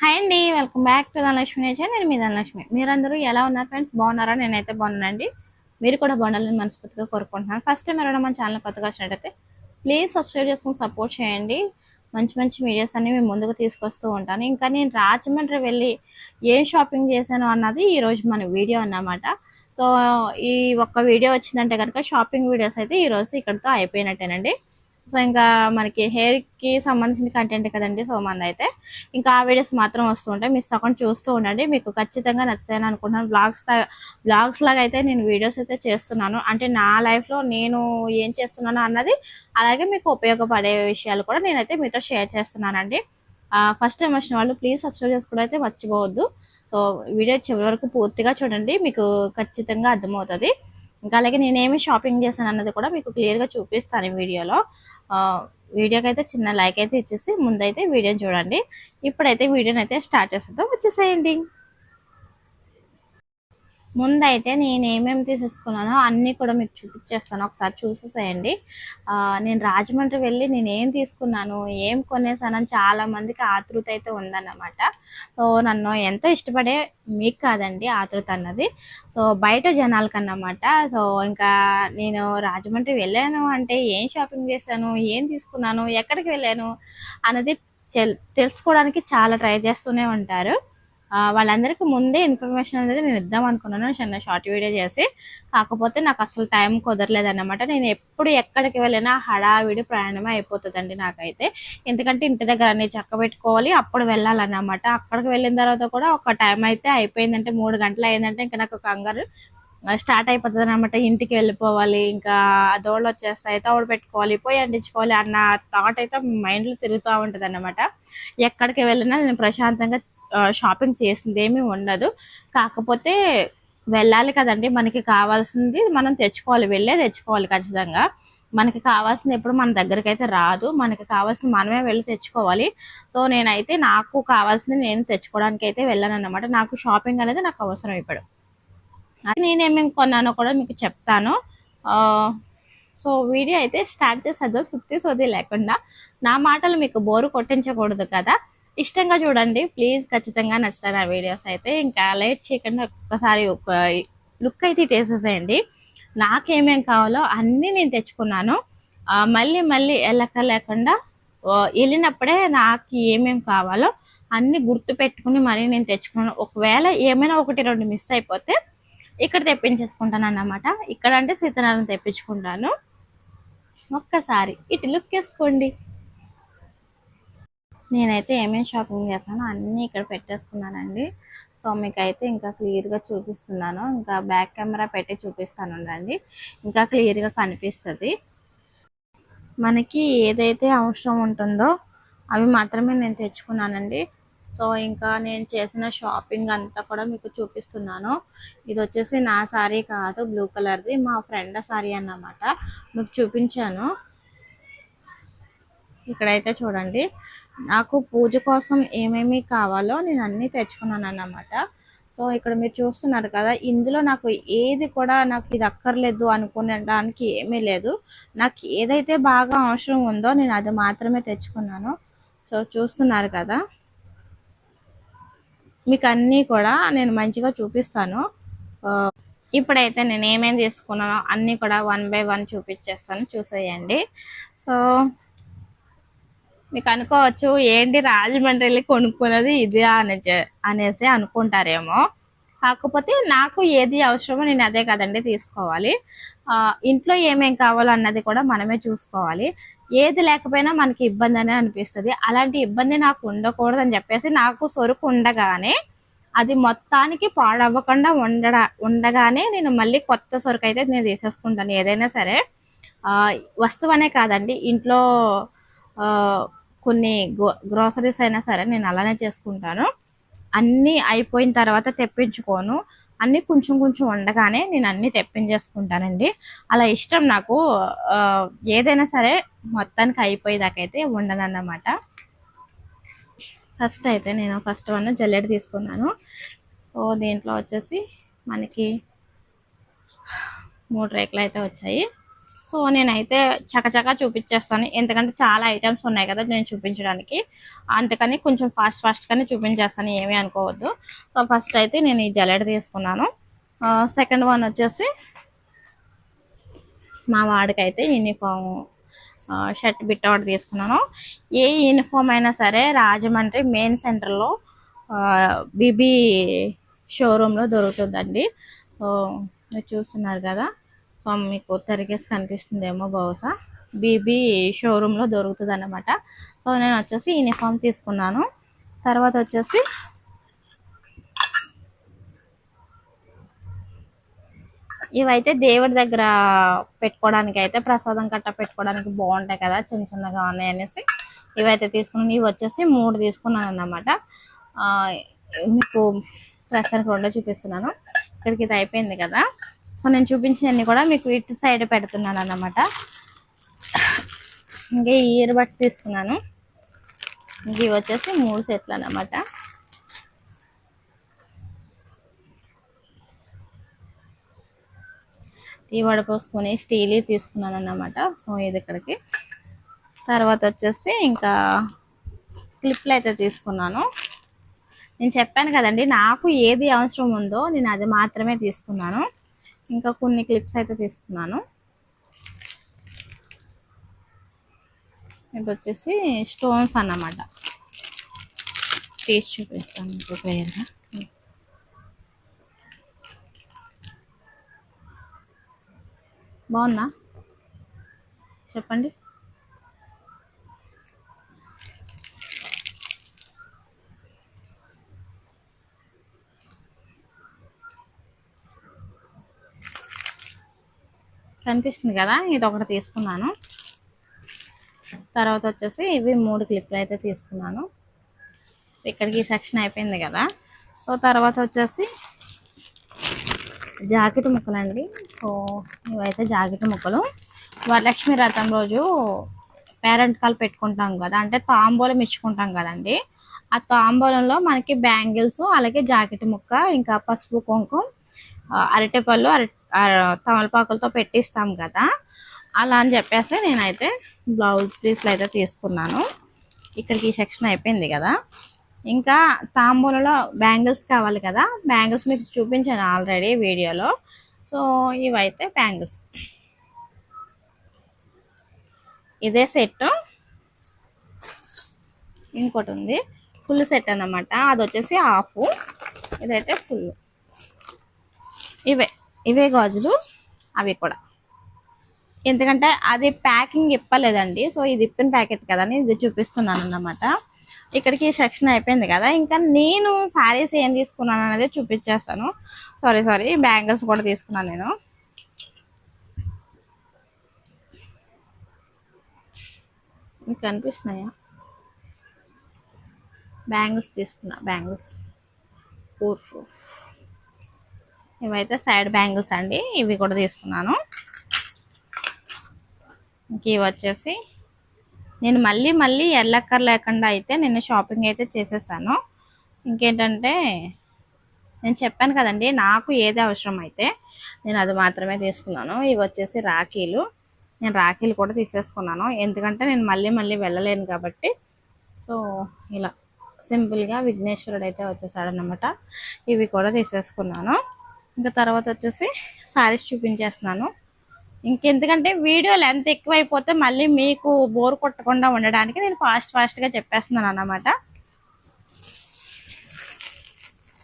Hi అండి welcome back to Dhanalakshmi nature నేను మీ ధనలక్ష్మి మీరందరూ ఎలా ఉన్నారు ఫ్రెండ్స్ బాగున్నారా? నేనైతే బాగున్నానండి. మీరు కూడా బాగుండాలని మనస్ఫూర్తిగా కోరుకుంటున్నాను. ఫస్ట్ టైం ఎవరైనా మన ఛానల్ కొత్తగా వచ్చినట్టయితే ప్లీజ్ సబ్స్క్రైబ్ చేసుకుని సపోర్ట్ చేయండి. మంచి మంచి వీడియోస్ అన్ని మేము ముందుకు తీసుకొస్తూ ఉంటాను. ఇంకా నేను రాజమండ్రి వెళ్ళి ఏం షాపింగ్ చేశాను అన్నది ఈరోజు మన వీడియో అన్నమాట. సో ఈ ఒక్క వీడియో వచ్చిందంటే కనుక షాపింగ్ వీడియోస్ అయితే ఈరోజు ఇక్కడితో అయిపోయినట్టేనండి. సో ఇంకా మనకి హెయిర్కి సంబంధించిన కంటెంట్ కదండి సో మంది అయితే. ఇంకా ఆ వీడియోస్ మాత్రం వస్తూ ఉంటాయి. మిస్ అకౌంట్ చూస్తూ ఉండండి. మీకు ఖచ్చితంగా నచ్చుతాయని అనుకుంటున్నాను. బ్లాగ్స్ బ్లాగ్స్ లాగా అయితే నేను వీడియోస్ అయితే చేస్తున్నాను. అంటే నా లైఫ్లో నేను ఏం చేస్తున్నాను అన్నది అలాగే మీకు ఉపయోగపడే విషయాలు కూడా నేనైతే మీతో షేర్ చేస్తున్నానండి. ఫస్ట్ టైం వచ్చిన వాళ్ళు ప్లీజ్ సబ్స్క్రైబ్ చేసుకోవడం అయితే మర్చిపోవద్దు. సో వీడియో చివరి వరకు పూర్తిగా చూడండి. మీకు ఖచ్చితంగా అర్థమవుతుంది. ఇంకా అలాగే నేనేమి షాపింగ్ చేశాను అన్నది కూడా మీకు క్లియర్గా చూపిస్తాను ఈ వీడియోలో. వీడియోకి అయితే చిన్న లైక్ అయితే ఇచ్చేసి ముందైతే వీడియోని చూడండి. ఇప్పుడైతే వీడియోని అయితే స్టార్ట్ చేసేద్దాం. వచ్చేసేయండి. ముందైతే నేను ఏమేమి తీసేసుకున్నానో అన్నీ కూడా మీకు చూపించేస్తాను. ఒకసారి చూసేసేయండి. నేను రాజమండ్రి వెళ్ళి నేను ఏం తీసుకున్నాను ఏం కొనేసానని చాలామందికి ఆతృత అయితే ఉందన్నమాట. సో నన్ను ఎంతో ఇష్టపడే మీకు కాదండి ఆతృత అన్నది. సో బయట జనాలకన్నమాట. సో ఇంకా నేను రాజమండ్రి వెళ్ళాను అంటే ఏం షాపింగ్ చేశాను ఏం తీసుకున్నాను ఎక్కడికి వెళ్ళాను అన్నది తెలుసుకోవడానికి చాలా ట్రై చేస్తూనే ఉంటారు. వాళ్ళందరికీ ముందే ఇన్ఫర్మేషన్ అనేది నేను ఇద్దాం అనుకున్నాను. చిన్న షార్ట్ వీడియో చేసి. కాకపోతే నాకు అసలు టైం కుదరలేదన్నమాట. నేను ఎప్పుడు ఎక్కడికి వెళ్ళినా హడావిడి ప్రయాణమే అయిపోతుందండి నాకైతే. ఎందుకంటే ఇంటి దగ్గర అన్ని చక్క పెట్టుకోవాలి అప్పుడు వెళ్ళాలన్నమాట. అక్కడికి వెళ్ళిన తర్వాత కూడా ఒక టైం అయితే అయిపోయిందంటే మూడు గంటలు అయిందంటే ఇంకా నాకు కంగారు స్టార్ట్ అయిపోతుంది అనమాట ఇంటికి వెళ్ళిపోవాలి ఇంకా దోళ్ళు వచ్చేస్తాయి తోడు పెట్టుకోవాలి పోయి అంటించుకోవాలి అన్న థాట్ అయితే మైండ్లో తిరుగుతూ ఉంటుంది అనమాట ఎక్కడికి వెళ్ళినా నేను ప్రశాంతంగా షాపింగ్ చేసింది ఏమీ ఉండదు. కాకపోతే వెళ్ళాలి కదండి మనకి కావాల్సింది మనం తెచ్చుకోవాలి వెళ్ళే తెచ్చుకోవాలి ఖచ్చితంగా. మనకి కావాల్సింది ఎప్పుడు మన దగ్గరికి అయితే రాదు మనకి కావాల్సింది మనమే వెళ్ళి తెచ్చుకోవాలి. సో నేనైతే నాకు కావాల్సింది నేను తెచ్చుకోవడానికి అయితే వెళ్ళాను అనమాట నాకు షాపింగ్ అనేది నాకు అవసరం ఇప్పుడు. నేనేమేమి కొన్నానో కూడా మీకు చెప్తాను. సో వీడియో అయితే స్టార్ట్ చేసేద్దాం. సుత్తి సోది లేకుండా నా మాటలు మీకు బోరు కొట్టించకూడదు కదా. ఇష్టంగా చూడండి. ప్లీజ్ ఖచ్చితంగా నచ్చుతాయి నా వీడియోస్ అయితే. ఇంకా లేట్ చేయకుండా ఒక్కసారి ఒక లుక్ అయితే టేసేసేయండి నాకేమేం కావాలో అన్నీ నేను తెచ్చుకున్నాను. మళ్ళీ మళ్ళీ వెళ్ళక లేకుండా వెళ్ళినప్పుడే నాకు ఏమేమి కావాలో అన్నీ గుర్తు పెట్టుకుని మరీ నేను తెచ్చుకున్నాను. ఒకవేళ ఏమైనా ఒకటి రెండు మిస్ అయిపోతే ఇక్కడ తెప్పించేసుకుంటాను అన్నమాట ఇక్కడ అంటే సీతనాలను తెప్పించుకుంటాను. ఒక్కసారి ఇటు లుక్ వేసుకోండి. నేనైతే ఏమేమి షాపింగ్ చేస్తానో అన్నీ ఇక్కడ పెట్టేసుకున్నానండి. సో మీకైతే ఇంకా క్లియర్గా చూపిస్తున్నాను. ఇంకా బ్యాక్ కెమెరా పెట్టి చూపిస్తాను అండి ఇంకా క్లియర్గా కనిపిస్తుంది. మనకి ఏదైతే అవసరం ఉంటుందో అవి మాత్రమే నేను తెచ్చుకున్నానండి. సో ఇంకా నేను చేసిన షాపింగ్ అంతా కూడా మీకు చూపిస్తున్నాను. ఇది వచ్చేసి నా శారీ కాదు బ్లూ కలర్ది. మా ఫ్రెండ్ శారీ అన్నమాట. మీకు చూపించాను. ఇక్కడైతే చూడండి. నాకు పూజ కోసం ఏమేమి కావాలో నేను అన్నీ తెచ్చుకున్నాను అన్నమాట సో ఇక్కడ మీరు చూస్తున్నారు కదా ఇందులో నాకు ఏది కూడా నాకు ఇది అక్కర్లేదు అనుకునేడానికి ఏమీ లేదు. నాకు ఏదైతే బాగా అవసరం ఉందో నేను అది మాత్రమే తెచ్చుకున్నాను. సో చూస్తున్నారు కదా. మీకు అన్నీ కూడా నేను మంచిగా చూపిస్తాను. ఇప్పుడైతే నేను ఏమేమి తీసుకున్నానో అన్నీ కూడా వన్ బై వన్ చూపించేస్తాను. చూసేయండి. సో మీకు అనుకోవచ్చు ఏంటి రాజమండ్రి వెళ్ళి కొనుక్కున్నది ఇది అనే అనేసి అనుకుంటారేమో. కాకపోతే నాకు ఏది అవసరమో నేను అదే కదండి తీసుకోవాలి. ఇంట్లో ఏమేం కావాలో అన్నది కూడా మనమే చూసుకోవాలి. ఏది లేకపోయినా మనకి ఇబ్బంది అనే అనిపిస్తుంది. అలాంటి ఇబ్బంది నాకు ఉండకూడదు అని చెప్పేసి నాకు సొరుకు ఉండగానే అది మొత్తానికి పాడవ్వకుండా ఉండడ ఉండగానే నేను మళ్ళీ కొత్త సొరుకు అయితే నేను తీసేసుకుంటాను ఏదైనా సరే. వస్తువు అనే కాదండి. ఇంట్లో కొన్ని గ్రోసరీస్ అయినా సరే నేను అలానే చేసుకుంటాను. అన్నీ అయిపోయిన తర్వాత తెప్పించుకోను. అన్నీ కొంచెం కొంచెం ఉండగానే నేను అన్నీ తెప్పించేసుకుంటానండి. అలా ఇష్టం నాకు ఏదైనా సరే మొత్తానికి అయిపోయేదాకైతే ఉండనన్నమాట ఫస్ట్ అయితే నేను ఫస్ట్ వన్ జల్లెడ తీసుకున్నాను. సో దీంట్లో వచ్చేసి మనకి మూడు రేకులు అయితే వచ్చాయి. సో నేనైతే చకచకా చూపించేస్తాను. ఎందుకంటే చాలా ఐటమ్స్ ఉన్నాయి కదా నేను చూపించడానికి. అందుకని కొంచెం ఫాస్ట్ ఫాస్ట్గానే చూపించేస్తాను. ఏమీ అనుకోవద్దు. సో ఫస్ట్ అయితే నేను ఈ జల్లెడ తీసుకున్నాను. సెకండ్ వన్ వచ్చేసి మా వాడికైతే యూనిఫామ్ షర్ట్ బిట్ ఒకటి తీసుకున్నాను. ఏ యూనిఫామ్ అయినా సరే రాజమండ్రి మెయిన్ సెంటర్లో బీబీ షోరూంలో దొరుకుతుందండి. సో మీరు చూస్తున్నారు కదా. సో మీకు తరిగేసి కనిపిస్తుందేమో బహుశా. బీబీ షోరూంలో దొరుకుతుంది అనమాట సో నేను వచ్చేసి యూనిఫామ్ తీసుకున్నాను. తర్వాత వచ్చేసి ఇవైతే దేవుడి దగ్గర పెట్టుకోవడానికి అయితే ప్రసాదం కట్ట పెట్టుకోవడానికి బాగుంటాయి కదా చిన్న చిన్నగా ఉన్నాయి అనేసి. ఇవైతే తీసుకున్నాను. ఇవి వచ్చేసి మూడు తీసుకున్నాను అన్నమాట మీకు ప్రస్తుతానికి రెండో చూపిస్తున్నాను. ఇక్కడికి ఇది అయిపోయింది కదా. సో నేను చూపించినవన్నీ కూడా మీకు ఇటు సైడ్ పెడుతున్నాను అన్నమాట. ఇంకా ఇయర్ బడ్స్ తీసుకున్నాను. ఇంక ఇవి వచ్చేసి మూడు సెట్లు అన్నమాట. టీ వడపోసుకొని స్టీల్ తీసుకున్నాను అన్నమాట. సో ఇది ఇక్కడికి. తర్వాత వచ్చేసి ఇంకా క్లిప్లు అయితే తీసుకున్నాను. నేను చెప్పాను కదండి నాకు ఏది అవసరం ఉందో నేను అది మాత్రమే తీసుకున్నాను. ఇంకా కొన్ని క్లిప్స్ అయితే తీసుకున్నాను. ఇది వచ్చేసి స్టోన్స్ అన్నమాట. టేస్ట్ చూపిస్తాను మీకు క్లియర్గా బాగుందా? చెప్పండి. కనిపిస్తుంది కదా ఇది ఒకటి తీసుకున్నాను. తర్వాత వచ్చేసి ఇవి మూడు క్లిప్లు అయితే తీసుకున్నాను. సో ఇక్కడికి సెక్షన్ అయిపోయింది కదా. సో తర్వాత వచ్చేసి జాకెట్ ముక్కలండి. సో ఇవైతే జాకెట్ ముక్కలు. వరలక్ష్మి రథం రోజు పేరెంట్ కాల్ పెట్టుకుంటాం కదా అంటే తాంబూలం ఇచ్చుకుంటాం కదండి. ఆ తాంబూలంలో మనకి బ్యాంగిల్స్ అలాగే జాకెట్ ముక్క ఇంకా పసుపు కుంకుమ అరటిపళ్ళు అరటి తమలపాకులతో పెట్టిస్తాం కదా. అలా అని చెప్పేసి నేనైతే బ్లౌజ్ పీస్లు అయితే తీసుకున్నాను. ఇక్కడికి ఈ సెక్షన్ అయిపోయింది కదా. ఇంకా తాంబూలలో బ్యాంగిల్స్ కావాలి కదా. బ్యాంగిల్స్ మీకు చూపించాను ఆల్రెడీ వీడియోలో. సో ఇవైతే బ్యాంగిల్స్. ఇదే సెట్. ఇంకోటి ఉంది. ఫుల్ సెట్ అనమాట అది వచ్చేసి హాఫ్. ఇదైతే ఫుల్. ఇవే. ఇవే గాజులు అవి కూడా. ఎందుకంటే అది ప్యాకింగ్ ఇప్పలేదండి. సో ఇది ఇప్పిన ప్యాకెట్ కదా అని ఇది చూపిస్తున్నాను అన్నమాట ఇక్కడికి సెక్షన్ అయిపోయింది కదా. ఇంకా నేను శారీస్ ఏం తీసుకున్నాను అనేది చూపించేస్తాను. సారీ సారీ బ్యాంగిల్స్ కూడా తీసుకున్నాను నేను. మీకు కనిపిస్తున్నాయా బ్యాంగిల్స్ తీసుకున్నా. బ్యాంగిల్స్. ఫోర్ ఫోర్ ఇవైతే సైడ్ బ్యాంగిల్స్ అండి. ఇవి కూడా తీసుకున్నాను. ఇంక ఇవి వచ్చేసి నేను మళ్ళీ మళ్ళీ ఎల్లక్కర్ లేకుండా అయితే నేను షాపింగ్ అయితే చేసేసాను. ఇంకేంటంటే నేను చెప్పాను కదండి నాకు ఏది అవసరం అయితే నేను అది మాత్రమే తీసుకున్నాను. ఇవి వచ్చేసి రాఖీలు. నేను రాఖీలు కూడా తీసేసుకున్నాను. ఎందుకంటే నేను మళ్ళీ మళ్ళీ వెళ్ళలేను కాబట్టి. సో ఇలా సింపుల్గా విఘ్నేశ్వరుడు అయితే వచ్చేసాడనమాట ఇవి కూడా తీసేసుకున్నాను. ఇంకా తర్వాత వచ్చేసి శారీస్ చూపించేస్తున్నాను. ఇంకెందుకంటే వీడియో లెంత్ ఎక్కువైపోతే మళ్ళీ మీకు బోర్ కొట్టకుండా ఉండడానికి నేను ఫాస్ట్ ఫాస్ట్గా చెప్పేస్తున్నాను అన్నమాట.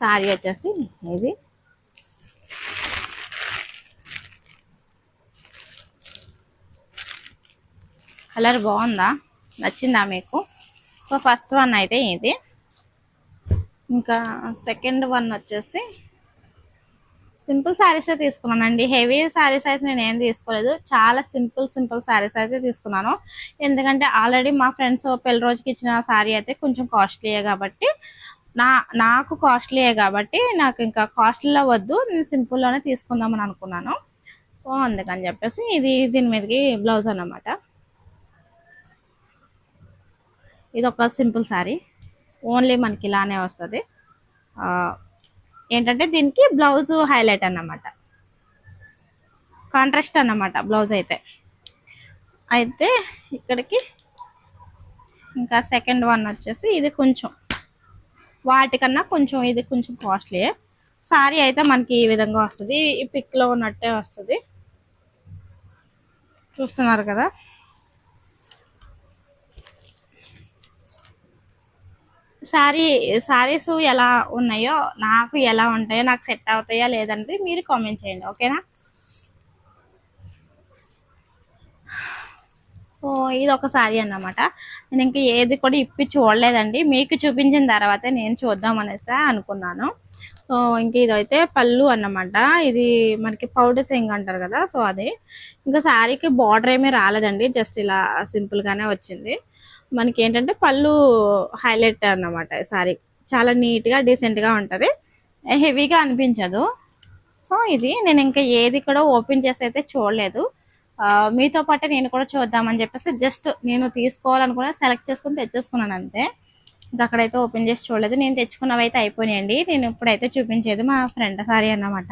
శారీ వచ్చేసి ఇది. కలర్ బాగుందా? నచ్చిందా మీకు? సో ఫస్ట్ వన్ అయితే ఇది. ఇంకా సెకండ్ వన్ వచ్చేసి సింపుల్ శారీస్ తీసుకున్నానండి. హెవీ శారీస్ అయితే నేను ఏం తీసుకోలేదు. చాలా సింపుల్ సింపుల్ శారీస్ అయితే తీసుకున్నాను. ఎందుకంటే ఆల్రెడీ మా ఫ్రెండ్స్ పెళ్ళి రోజుకి ఇచ్చిన శారీ అయితే కొంచెం కాస్ట్లీయే కాబట్టి నా నాకు కాస్ట్లీయే కాబట్టి నాకు ఇంకా కాస్ట్లీలో వద్దు. నేను సింపుల్లోనే తీసుకుందామని అనుకున్నాను. సో అందుకని చెప్పేసి ఇది దీని మీదకి బ్లౌజ్ అన్నమాట. ఇది ఒక సింపుల్ శారీ. ఓన్లీ మనకి ఇలానే వస్తుంది. ఏంటంటే దీనికి బ్లౌజ్ హైలైట్ అన్నమాట. కాంట్రాస్ట్ అన్నమాట బ్లౌజ్ అయితే. అయితే ఇక్కడికి ఇంకా సెకండ్ వన్ వచ్చేసి ఇది కొంచెం వాటికన్నా కొంచెం ఇది కొంచెం కాస్ట్లీ సారీ అయితే మనకి ఈ విధంగా వస్తుంది. ఈ పిక్లో ఉన్నట్టే వస్తుంది. చూస్తున్నారు కదా? సారీ సారీస్ ఎలా ఉన్నాయో నాకు ఎలా ఉంటాయో నాకు సెట్ అవుతాయా లేదంటే మీరు కామెంట్ చేయండి ఓకేనా? సో ఇది ఒక సారీ అన్నమాట. నేను ఇంకా ఏది కూడా ఇప్పి చూడలేదండి. మీకు చూపించిన తర్వాత నేను చూద్దాం అనేసి అనుకున్నాను. సో ఇంక ఇదైతే పళ్ళు అన్నమాట. ఇది మనకి పౌడర్ సెంగ్ అంటారు కదా సో అది. ఇంకా శారీకి బార్డర్ ఏమీ రాలేదండి. జస్ట్ ఇలా సింపుల్ గానే వచ్చింది. మనకి ఏంటంటే పళ్ళు హైలైట్ అన్నమాట సారీ. చాలా నీట్గా డీసెంట్గా ఉంటుంది. హెవీగా అనిపించదు. సో ఇది నేను ఇంకా ఏది కూడా ఓపెన్ చేసి అయితే చూడలేదు. మీతో పాటే నేను కూడా చూద్దామని చెప్పేసి జస్ట్ నేను తీసుకోవాలనుకున్నా సెలెక్ట్ చేసుకుని తెచ్చేసుకున్నాను అంతే. ఇంకా అక్కడైతే ఓపెన్ చేసి చూడలేదు. నేను తెచ్చుకున్నవి అయితే అయిపోయినాయండి. నేను ఇప్పుడైతే చూపించేది మా ఫ్రెండ్ సారీ అన్నమాట.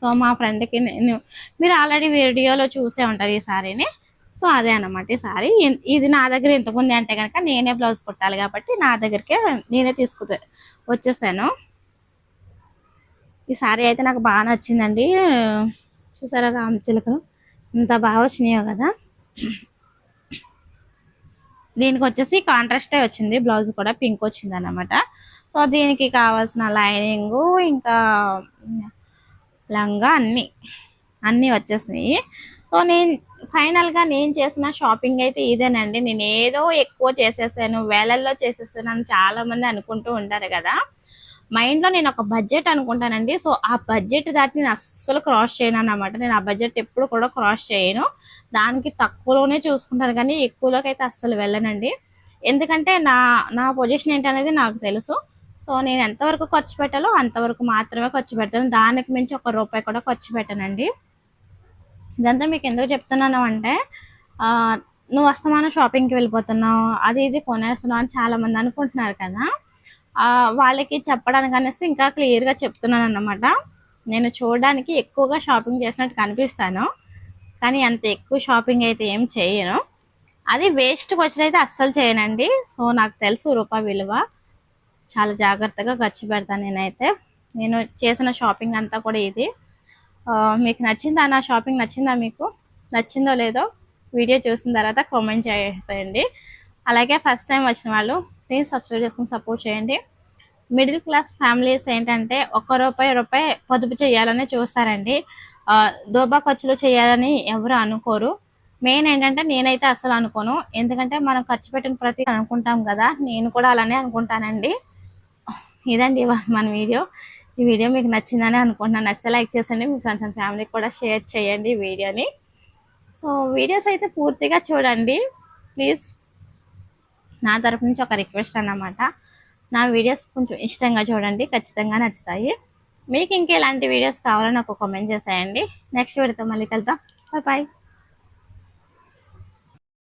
సో మా ఫ్రెండ్కి నేను మీరు ఆల్రెడీ వీడియోలో చూసే ఉంటారు ఈ సారీని. సో అదే అన్నమాట ఈ సారీ. ఇది నా దగ్గర ఎంతకుంది అంటే కనుక నేనే బ్లౌజ్ కుట్టాలి కాబట్టి నా దగ్గరికే నేనే తీసుకు వచ్చేసాను. ఈ సారీ అయితే నాకు బాగా నచ్చిందండి. చూసారా రామచిలకలు ఇంత బాగా వచ్చినాయో కదా. దీనికి వచ్చేసి కాంట్రాస్టే వచ్చింది. బ్లౌజ్ కూడా పింక్ వచ్చింది అన్నమాట. సో దీనికి కావాల్సిన లైనింగు ఇంకా లంగా అన్నీ అన్నీ వచ్చేసినాయి. సో నేను ఫైనల్గా నేను చేసిన షాపింగ్ అయితే ఇదేనండి. నేను ఏదో ఎక్కువ చేసేసాను వేలల్లో చేసేసాను అని చాలా మంది అనుకుంటూ ఉంటారు కదా. మైండ్లో నేను ఒక బడ్జెట్ అనుకుంటానండి. సో ఆ బడ్జెట్ దాటి నేను అస్సలు క్రాస్ చేయను అన్నమాట. నేను ఆ బడ్జెట్ ఎప్పుడు కూడా క్రాస్ చేయను. దానికి తక్కువలోనే చూసుకుంటాను కానీ ఎక్కువలోకి అయితే అస్సలు వెళ్ళనండి. ఎందుకంటే నా నా పొజిషన్ ఏంటనేది నాకు తెలుసు. సో నేను ఎంతవరకు ఖర్చు పెట్టాలో అంతవరకు మాత్రమే ఖర్చు పెడతాను. దానికి మించి ఒక రూపాయి కూడా ఖర్చు పెట్టానండి. ఇదంతా మీకు ఎందుకు చెప్తున్నాను అంటే నువ్వు వస్తామన్న షాపింగ్కి వెళ్ళిపోతున్నావు అది ఇది కొనేస్తున్నావు అని చాలామంది అనుకుంటున్నారు కదా. వాళ్ళకి చెప్పడానికి అనేసి ఇంకా క్లియర్గా చెప్తున్నాను అన్నమాట. నేను చూడడానికి ఎక్కువగా షాపింగ్ చేసినట్టు కనిపిస్తాను. కానీ అంత ఎక్కువ షాపింగ్ అయితే ఏం చేయను. అది వేస్ట్కి వచ్చినైతే అస్సలు చేయనండి. సో నాకు తెలుసు రూపాయి విలువ. చాలా జాగ్రత్తగా ఖర్చు పెడతాను నేనైతే. నేను చేసిన షాపింగ్ అంతా కూడా ఇది. మీకు నచ్చిందా? నా షాపింగ్ నచ్చిందా మీకు? నచ్చిందో లేదో వీడియో చూసిన తర్వాత కామెంట్ చేసేయండి. అలాగే ఫస్ట్ టైం వచ్చిన వాళ్ళు ప్లీజ్ సబ్స్క్రైబ్ చేసుకుని సపోర్ట్ చేయండి. మిడిల్ క్లాస్ ఫ్యామిలీస్ ఏంటంటే ఒక్క రూపాయి రూపాయి పొదుపు చేయాలని చూస్తారండి. దోబా ఖర్చులు చేయాలని ఎవరు అనుకోరు. మెయిన్ ఏంటంటే నేనైతే అసలు అనుకోను. ఎందుకంటే మనం ఖర్చు పెట్టిన ప్రతి అనుకుంటాం కదా. నేను కూడా అలానే అనుకుంటానండి. ఇదండి మన వీడియో. ఈ వీడియో మీకు నచ్చిందని అనుకుంటున్నాను. నచ్చితే లైక్ చేసండి. మీ ఫ్రెండ్స్ అండ్ ఫ్యామిలీకి కూడా షేర్ చేయండి ఈ వీడియోని. సో వీడియోస్ అయితే పూర్తిగా చూడండి. ప్లీజ్. నా తరపు నుంచి ఒక రిక్వెస్ట్ అన్నమాట. నా వీడియోస్ కొంచెం ఇష్టంగా చూడండి. ఖచ్చితంగా నచ్చుతాయి. మీకు ఇంకెలాంటి వీడియోస్ కావాలని ఒక కామెంట్ చేసేయండి. నెక్స్ట్ వీడియోతో మళ్ళీ కలుద్దాం. Bye bye